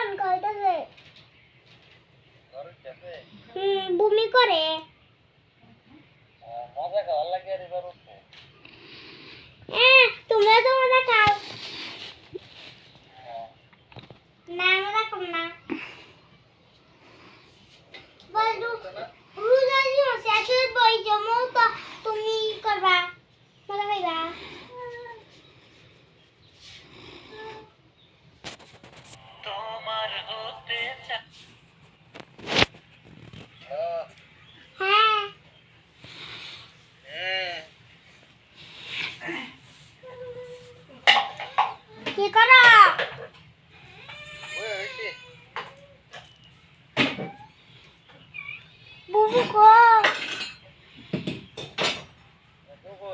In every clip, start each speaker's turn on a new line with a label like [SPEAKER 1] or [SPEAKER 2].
[SPEAKER 1] আমরা
[SPEAKER 2] হুম করে। হ্যাঁ তোমরা তো না আমরা কম না বলু রুজা জিও শেষের বই জমো তো তুমি করবা মজা খাইবা হ্যাঁ কি করো বুবু কো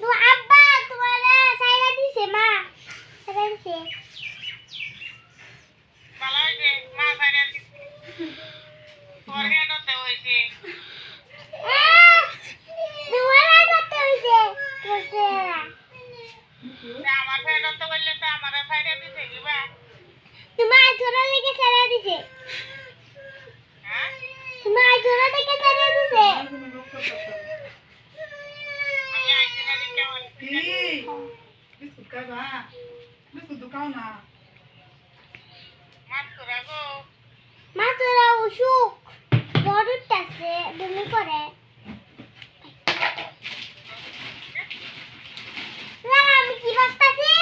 [SPEAKER 2] তোমার সাইরা দিছে আহ! তোমার ছোট লেগে সাইরা দিছে তোমার ছোট লেগে সাইরা দিছে
[SPEAKER 3] বিস্কুট খাবা বিস্কুট তো খাও না
[SPEAKER 2] মা তোরা অসুখ জ্বর উঠতেছে বমি করে না না, আমি কি ভাবতাছি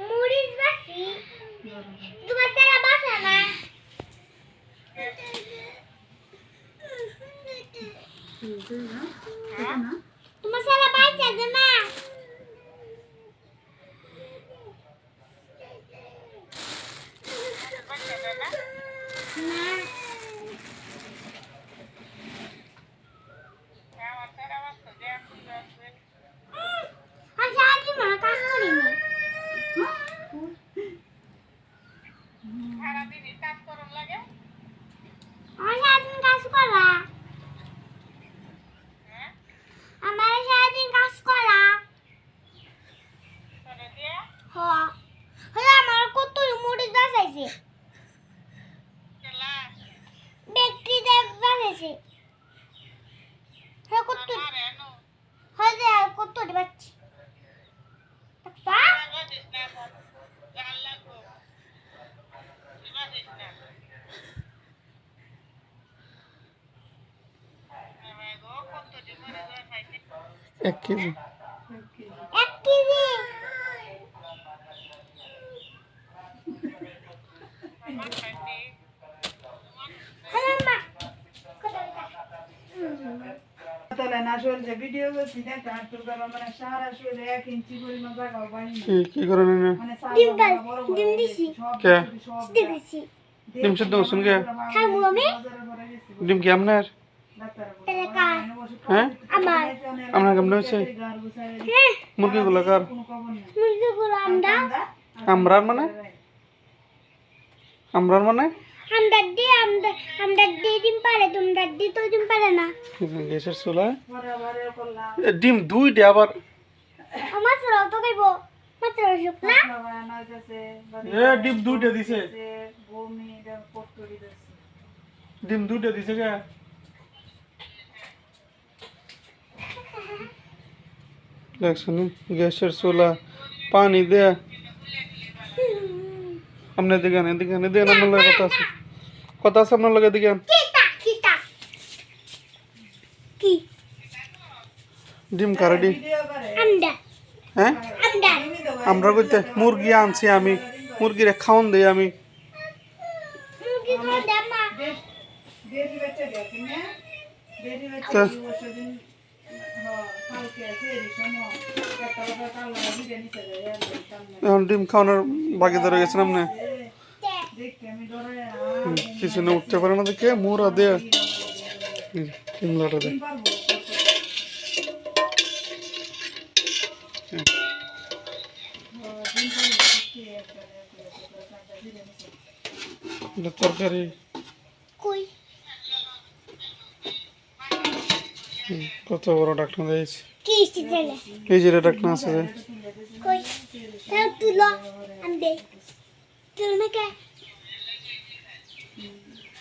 [SPEAKER 2] মুড়িস বাসি তোমার সারা বাসা না তোমার সারা বাসা যে না না আর সারাদিন মনে হয় কাজ করিনি আমার সারাদিন কাজ করা আমার সারাদিন কাজ করা হ হলে আমার কত মুড়ি বাসাইছে ব্যক্তি দেব বাসাইছে হ্যাঁ কত? হয় যে কত বাচ্চি?
[SPEAKER 1] এক কেজি।
[SPEAKER 2] এক কেজি? হ্যালো
[SPEAKER 1] কি কি করে না
[SPEAKER 3] মানে
[SPEAKER 2] ডিম
[SPEAKER 3] সারা
[SPEAKER 2] পাই-
[SPEAKER 3] বড় বড়
[SPEAKER 2] ডিম
[SPEAKER 3] হয়ে
[SPEAKER 2] দিছি।
[SPEAKER 3] গেছে, সব
[SPEAKER 1] কে?
[SPEAKER 3] কিছু, সব
[SPEAKER 2] দেখেছি
[SPEAKER 1] ডিম সিদ্ধ করছেন কে?
[SPEAKER 2] খাব আমি?
[SPEAKER 3] বাজারে ভরে গেছে,
[SPEAKER 1] ডিম কি আপনার
[SPEAKER 3] ডাক্তারে বলে,
[SPEAKER 2] তাহলে কার?
[SPEAKER 3] আমি বসে
[SPEAKER 1] হ্যাঁ?
[SPEAKER 2] আমার।
[SPEAKER 1] আপনার কেমন হয়েছে?
[SPEAKER 3] গার গুছায় রেখে
[SPEAKER 2] হ্যাঁ
[SPEAKER 1] মুরগিগুলো কার
[SPEAKER 3] কোনো খবর নেই।
[SPEAKER 2] মুরগিগুলো আমরা
[SPEAKER 3] কান্দা, আর
[SPEAKER 1] আমরার মানে
[SPEAKER 3] রাই।
[SPEAKER 1] আমরার মানে
[SPEAKER 2] আমরা দি আমরা আমরা দি ডিম পারে তোমরা দি তো ডিম পারে না।
[SPEAKER 1] গ্যাসের
[SPEAKER 3] এ,
[SPEAKER 1] ডিম দুইটা আবার।
[SPEAKER 2] আমার সরাও তো খাইব মাত্র না।
[SPEAKER 1] এ ডিম দুইটা দিছে। ডিম দুইটা দিছে কে? দেখছ নি? গ্যাসের চুলা পানি দেয়া এদিকে আন এদিকে আন, আপনার লগে কথা আছে আপনার লগে
[SPEAKER 2] কিতা
[SPEAKER 1] ডিম কারাডি হ্যাঁ?
[SPEAKER 2] আমরা
[SPEAKER 1] কইতে মুরগি আনছি আমি। মুরগিরে খাওন দেই আমি।
[SPEAKER 3] না
[SPEAKER 1] এখন ডিম খাওয়ানোর বাকি ধরে
[SPEAKER 3] আমি ডরে
[SPEAKER 1] কিছু না উঠতে পারে না দেখে? মুরা দে কিমলাটা দে এটা তরকারি। কত বড় ডাকনা দিয়েছে। এই যে ডাকনা আছে
[SPEAKER 2] কই? তুলো আমি তুলো না